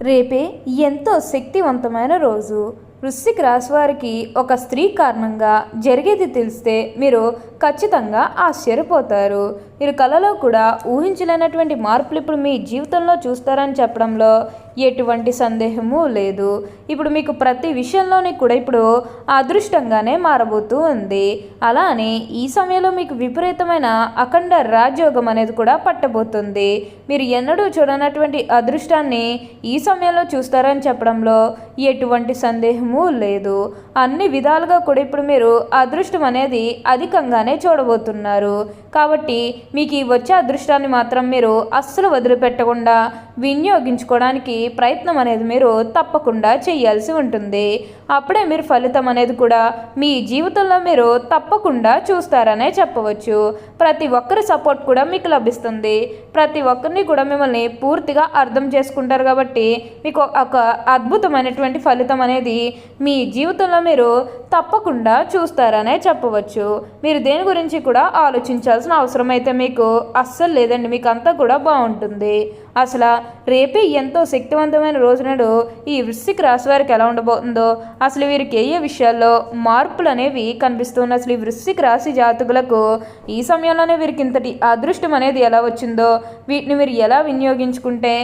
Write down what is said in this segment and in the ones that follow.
రేపే ఎంతో శక్తివంతమైన రోజు. వృశ్చిక రాశి వారికి ఒక స్త్రీ కారణంగా జరిగేది తెలిస్తే మీరు ఖచ్చితంగా ఆశ్చర్యపోతారు. మీరు కలలో కూడా ఊహించలేనటువంటి మార్పులు ఇప్పుడు మీ జీవితంలో చూస్తారని చెప్పడంలో ఎటువంటి సందేహము లేదు. ఇప్పుడు మీకు ప్రతి విషయంలోని కూడా ఇప్పుడు అదృష్టంగానే మారబోతూ ఉంది. అలానే ఈ సమయంలో మీకు విపరీతమైన అఖండ రాజయోగం అనేది కూడా పట్టబోతుంది. మీరు ఎన్నడూ చూడనటువంటి అదృష్టాన్ని ఈ సమయంలో చూస్తారని చెప్పడంలో ఎటువంటి సందేహము లేదు. అన్ని విధాలుగా కూడా ఇప్పుడు మీరు అదృష్టం అనేది అధికంగానే చూడబోతున్నారు. కాబట్టి మీకు ఈ వచ్చే అదృష్టాన్ని మాత్రం మీరు అస్సలు వదిలిపెట్టకుండా వినియోగించుకోవడానికి ప్రయత్నం అనేది మీరు తప్పకుండా చేయాల్సి ఉంటుంది. అప్పుడే మీరు ఫలితం అనేది కూడా మీ జీవితంలో మీరు తప్పకుండా చూస్తారనే చెప్పవచ్చు. ప్రతి ఒక్కరి సపోర్ట్ కూడా మీకు లభిస్తుంది. ప్రతి ఒక్కరిని కూడా మిమ్మల్ని పూర్తిగా అర్థం చేసుకుంటారు కాబట్టి మీకు ఒక అద్భుతమైనటువంటి ఫలితం అనేది మీ జీవితంలో మీరు తప్పకుండా చూస్తారనే చెప్పవచ్చు. మీరు దేని గురించి కూడా ఆలోచించాల్సిన అవసరం అయితే మీకు అస్సలు లేదండి. మీకు అంతా కూడా బాగుంటుంది. అసలు రేపే ఎంతో శక్తివంతమైన రోజు నాడు ఈ వృశ్చిక రాశి వారికి ఎలా ఉండబోతుందో అసలు వీరికి ఏ ఏ విషయాల్లో మార్పులు అనేవి కనిపిస్తున్నాయి అసలు ఈ వృశ్చిక రాశి జాతకులకు ఈ సమయంలోనే వీరికి ఇంతటి అదృష్టం అనేది ఎలా వచ్చిందో వీటిని మీరు ఎలా వినియోగించుకుంటే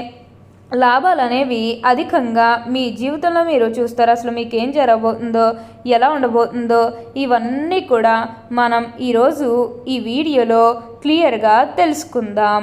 లాభాలు అనేవి అధికంగా మీ జీవితంలో మీరు చూస్తారు అసలు మీకు ఏం జరగబోతుందో ఎలా ఉండబోతుందో ఇవన్నీ కూడా మనం ఈరోజు ఈ వీడియోలో క్లియర్గా తెలుసుకుందాం.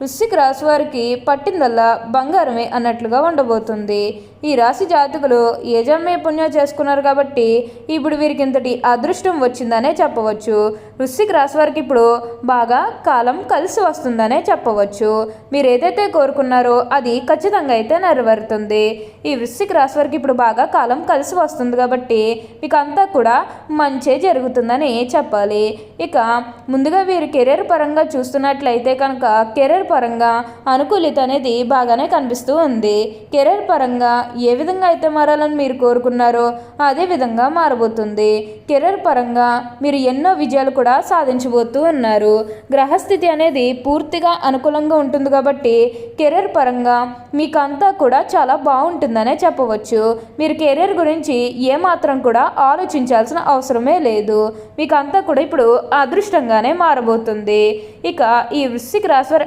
వృశ్చిక రాశి వారికి పట్టిందల్లా బంగారమే అన్నట్లుగా ఉండబోతుంది. ఈ రాశి జాతకులు యజమే పుణ్యం చేసుకున్నారు కాబట్టి ఇప్పుడు వీరికి ఇంతటి అదృష్టం వచ్చిందనే చెప్పవచ్చు. వృశ్చిక రాశి వారికి ఇప్పుడు బాగా కాలం కలిసి వస్తుందనే చెప్పవచ్చు. మీరు ఏదైతే కోరుకున్నారో అది ఖచ్చితంగా అయితే నెరవేరుతుంది. ఈ వృశ్చిక రాశి వారికి ఇప్పుడు బాగా కాలం కలిసి వస్తుంది కాబట్టి మీకు అంతా కూడా మంచే జరుగుతుందని చెప్పాలి. ఇక ముందుగా వీరు కెరీర్ పరంగా చూస్తున్నట్లయితే కనుక కెరీర్ పరంగా అనుకూలిత అనేది బాగానే కనిపిస్తూ ఉంది. కెరీర్ పరంగా ఏ విధంగా అయితే మారాలని మీరు కోరుకున్నారో అదే విధంగా మారబోతుంది. కెరీర్ పరంగా మీరు ఎన్నో విజయాలు కూడా సాధించబోతూ ఉన్నారు. గ్రహస్థితి అనేది పూర్తిగా అనుకూలంగా ఉంటుంది కాబట్టి కెరీర్ పరంగా మీకు అంతా కూడా చాలా బాగుంటుందనే చెప్పవచ్చు. మీరు కెరీర్ గురించి ఏమాత్రం కూడా ఆలోచించాల్సిన అవసరమే లేదు. మీకు అంతా కూడా ఇప్పుడు అదృష్టంగానే మారబోతుంది. ఇక ఈ వృశ్చిక రాశి వారి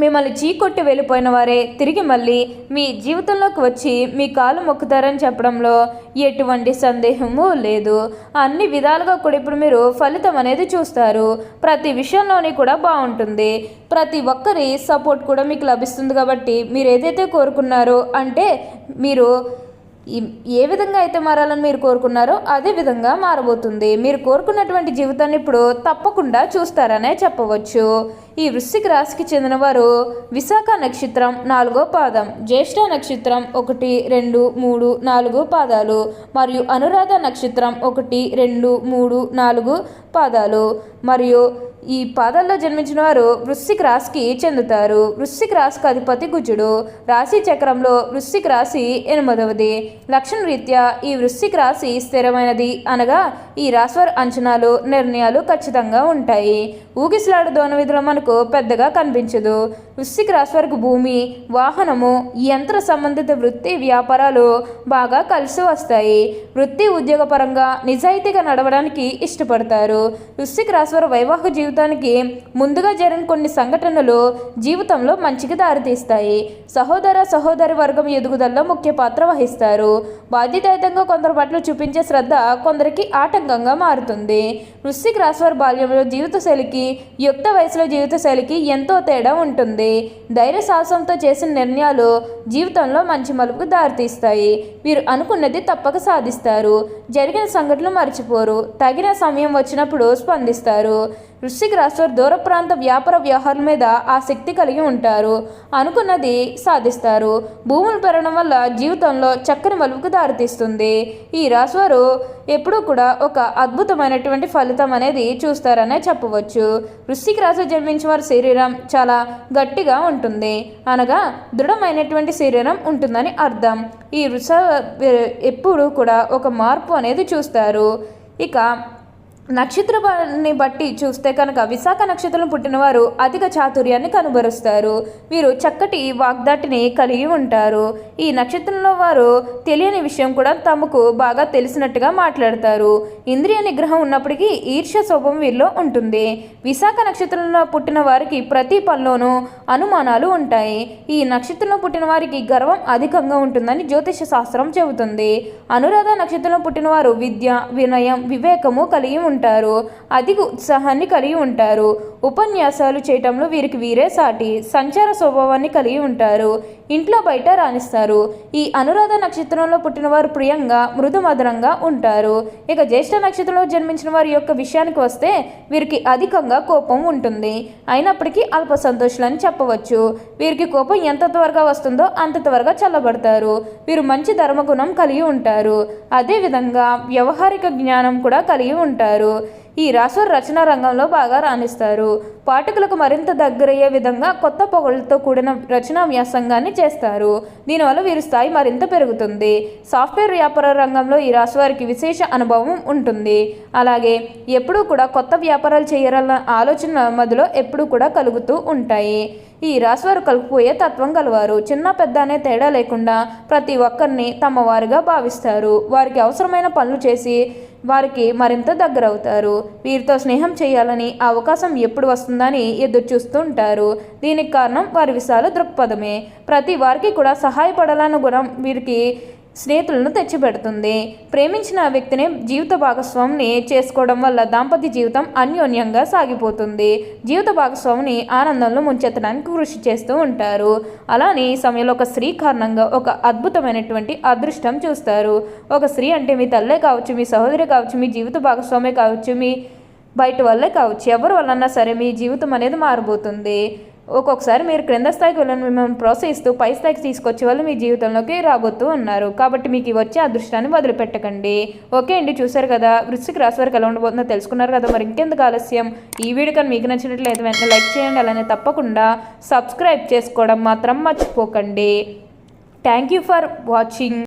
మిమ్మల్ని చీకొట్టి వెళ్ళిపోయిన వారే తిరిగి మళ్ళీ మీ జీవితంలోకి వచ్చి మీ కాలు మొక్కుతారని చెప్పడంలో ఎటువంటి సందేహము లేదు. అన్ని విధాలుగా కూడా ఇప్పుడు మీరు ఫలితం అనేది చూస్తారు. ప్రతి విషయంలోని కూడా బాగుంటుంది. ప్రతి ఒక్కరి సపోర్ట్ కూడా మీకు లభిస్తుంది కాబట్టి మీరు ఏదైతే కోరుకున్నారో అంటే మీరు ఏ విధంగా అయితే మారాలని మీరు కోరుకున్నారో అదే విధంగా మారబోతుంది. మీరు కోరుకున్నటువంటి జీవితాన్ని ఇప్పుడు తప్పకుండా చూస్తారనే చెప్పవచ్చు. ఈ వృశ్చిక రాశికి చెందిన వారు విశాఖ నక్షత్రం నాలుగో పాదం జ్యేష్ఠ నక్షత్రం ఒకటి రెండు మూడు నాలుగు పాదాలు మరియు అనురాధ నక్షత్రం ఒకటి రెండు మూడు నాలుగు పాదాలు. మరియు ఈ పాదాల్లో జన్మించిన వారు వృశ్చిక రాశికి చెందుతారు. వృశ్చిక రాశికి అధిపతి గుజుడు రాశి చక్రంలో వృశ్చిక రాశి ఎనిమిదవది. లక్షణ రీత్యా ఈ వృశ్చిక రాశి స్థిరమైనది అనగా ఈ రాశివారి అంచనాలు నిర్ణయాలు ఖచ్చితంగా ఉంటాయి. ఊగిసలాడు దోన విధులు మనకు పెద్దగా కనిపించదు. వృశ్చిక రాశి వారికి భూమి వాహనము యంత్ర సంబంధిత వృత్తి వ్యాపారాలు బాగా కలిసి వస్తాయి. వృత్తి ఉద్యోగపరంగా నిజాయితీగా నడవడానికి ఇష్టపడతారు. వృశ్చిక రాశి వారి వైవాహిక జీవితానికి ముందుగా జరిగిన కొన్ని సంఘటనలు జీవితంలో మంచికి దారితీస్తాయి. సహోదర సహోదరి వర్గం ఎదుగుదలలో ముఖ్య పాత్ర వహిస్తారు. బాధ్యతాయుతంగా కొందరు పట్ల చూపించే శ్రద్ధ కొందరికి ఆటంకంగా మారుతుంది. వృశ్చిక రాశి వారి బాల్యంలో జీవిత శైలికి యుక్త వయసులో జీవిత శైలికి ఎంతో తేడా ఉంటుంది. ధైర్య సాహసంతో చేసిన నిర్ణయాలు జీవితంలో మంచి మలుపుకు దారితీస్తాయి. వీరు అనుకున్నది తప్పక సాధిస్తారు. జరిగిన సంఘటనలు మర్చిపోరు. తగిన సమయం వచ్చినప్పుడు స్పందిస్తారు. వృశ్చిక రాశి వారు దూర ప్రాంత వ్యాపార వ్యవహారాల మీద ఆసక్తి కలిగి ఉంటారు. అనుకున్నది సాధిస్తారు. భూములు పెరగడం వల్ల జీవితంలో చక్కని మలుపుకు దారితీస్తుంది. ఈ రాశివారు ఎప్పుడూ కూడా ఒక అద్భుతమైనటువంటి ఫలితం అనేది చూస్తారనే చెప్పవచ్చు. వృశ్చిక రాశి జన్మించిన వారి శరీరం చాలా గట్టిగా ఉంటుంది. అనగా దృఢమైనటువంటి శరీరం ఉంటుందని అర్థం. ఈ వృష ఎప్పుడు కూడా ఒక మార్పు అనేది చూస్తారు. ఇక నక్షత్రాన్ని బట్టి చూస్తే కనుక విశాఖ నక్షత్రం పుట్టినవారు అధిక చాతుర్యాన్ని కనుబరుస్తారు వీరు చక్కటి వాగ్దాటిని కలిగి ఉంటారు. ఈ నక్షత్రంలో వారు తెలియని విషయం కూడా తమకు బాగా తెలిసినట్టుగా మాట్లాడతారు. ఇంద్రియ నిగ్రహం ఉన్నప్పటికీ ఈర్ష్య స్వభావం వీరిలో ఉంటుంది. విశాఖ నక్షత్రంలో పుట్టిన వారికి ప్రతి పనిలోనూ అనుమానాలు ఉంటాయి. ఈ నక్షత్రంలో పుట్టిన వారికి గర్వం అధికంగా ఉంటుందని జ్యోతిష శాస్త్రం చెబుతుంది. అనురాధ నక్షత్రంలో పుట్టినవారు విద్య వినయం వివేకము కలిగి ఉంటారు ఉంటారు అధిక ఉత్సాహాన్ని కలిగి ఉంటారు. ఉపన్యాసాలు చేయటంలో వీరికి వీరే సాటి సంచార స్వభావాన్ని కలిగి ఉంటారు. ఇంట్లో బయట రాణిస్తారు. ఈ అనురాధ నక్షత్రంలో పుట్టినవారు ప్రియంగా మృదుమధురంగా ఉంటారు. ఇక జ్యేష్ఠ నక్షత్రంలో జన్మించిన వారి యొక్క విషయానికి వస్తే వీరికి అధికంగా కోపం ఉంటుంది. అయినప్పటికీ అల్ప సంతోషులని చెప్పవచ్చు. వీరికి కోపం ఎంత త్వరగా వస్తుందో అంత త్వరగా చల్లబడతారు. వీరు మంచి ధర్మగుణం కలిగి ఉంటారు. అదేవిధంగా వ్యవహారిక జ్ఞానం కూడా కలిగి ఉంటారు. ఈ రాసు రచనా రంగంలో బాగా రాణిస్తారు. పాఠకులకు మరింత దగ్గరయ్యే విధంగా కొత్త పొగలతో కూడిన రచనా వ్యాసంగాన్ని చేస్తారు. దీనివల్ల వీరి స్థాయి మరింత పెరుగుతుంది. సాఫ్ట్వేర్ వ్యాపార రంగంలో ఈ రాశి వారికి విశేష అనుభవం ఉంటుంది. అలాగే ఎప్పుడూ కూడా కొత్త వ్యాపారాలు చేయాలన్న ఆలోచన మధ్యలో ఎప్పుడూ కూడా కలుగుతూ ఉంటాయి. ఈ రాశివారు కలిపిపోయే తత్వం గలవారు. చిన్న పెద్ద అనే తేడా లేకుండా ప్రతి ఒక్కరిని తమ వారిగా భావిస్తారు. వారికి అవసరమైన పనులు చేసి వారికి మరింత దగ్గరవుతారు. వీరితో స్నేహం చేయాలని అవకాశం ఎప్పుడు వస్తుందని ఎదురు చూస్తూ ఉంటారు దీనికి కారణం వారి విశాల దృక్పథమే. ప్రతి వారికి కూడా సహాయపడాలన్న గుణం వీరికి స్నేహితులను తెచ్చిపెడుతుంది. ప్రేమించిన వ్యక్తిని జీవిత భాగస్వామిని చేసుకోవడం వల్ల దాంపత్య జీవితం అన్యోన్యంగా సాగిపోతుంది. జీవిత భాగస్వామిని ఆనందంలో ముంచెత్తడానికి కృషి చేస్తూ ఉంటారు. అలానే ఈ సమయంలో ఒక స్త్రీ కారణంగా ఒక అద్భుతమైనటువంటి అదృష్టం చూస్తారు. ఒక స్త్రీ అంటే మీ తల్లే కావచ్చు మీ సహోదరి కావచ్చు మీ జీవిత భాగస్వామి కావచ్చు మీ బయట వల్లే కావచ్చు. ఎవరి వల్లన్నా సరే మీ జీవితం అనేది మారబోతుంది. ఒక్కొక్కసారి మీరు క్రింద స్థాయికి వెళ్ళిన మిమ్మల్ని ప్రోత్సహిస్తూ పై స్థాయికి తీసుకొచ్చే వాళ్ళు మీ జీవితంలోకి రాబోతూ ఉన్నారు. కాబట్టి మీకు వచ్చే అదృష్టాన్ని వదిలిపెట్టకండి. ఓకే అండి చూసారు కదా? వృశ్చిక రాశి వారికి ఎలా ఉండబోతుందో తెలుసుకున్నారు కదా? మరి ఇంకెందుకు ఆలస్యం? ఈ వీడియో కానీ మీకు నచ్చినట్లయితే వెంటనే లైక్ చేయండి అలానే తప్పకుండా సబ్స్క్రైబ్ చేసుకోవడం మాత్రం మర్చిపోకండి. Thank you for watching.